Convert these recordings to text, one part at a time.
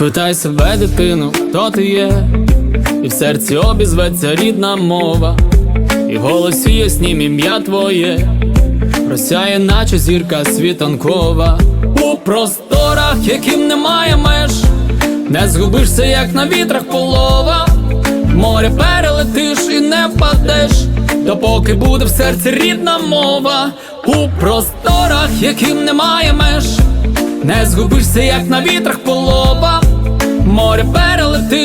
Спитай себе, дитину, хто ти є, і в серці обізветься рідна мова, і в голосі яснім ім'я твоє, просяє, наче зірка світанкова, у просторах, яким немає меж, не згубишся, як на вітрах полова, море перелетиш і не впадеш, допоки буде в серці рідна мова, у просторах, яким немає меж. Не згубишся, як на вітрах полова,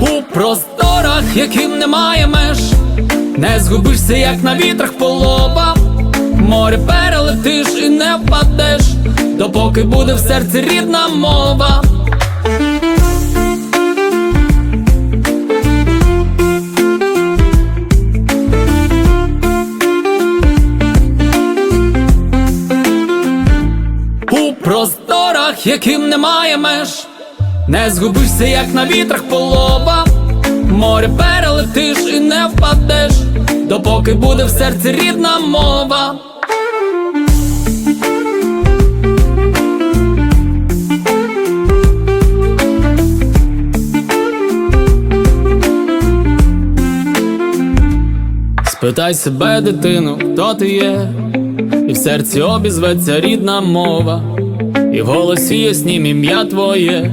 у просторах, яким немає меж, не згубишся, як на вітрах полова, море перелетиш і не впадеш, допоки буде в серці рідна мова. У просторах, яким немає меж, не згубишся, як на вітрах полова, море перелетиш і не впадеш, допоки буде в серці рідна мова. Спитай себе, дитину, хто ти є, і в серці обізветься рідна мова, і в голосі яснім ім'я твоє,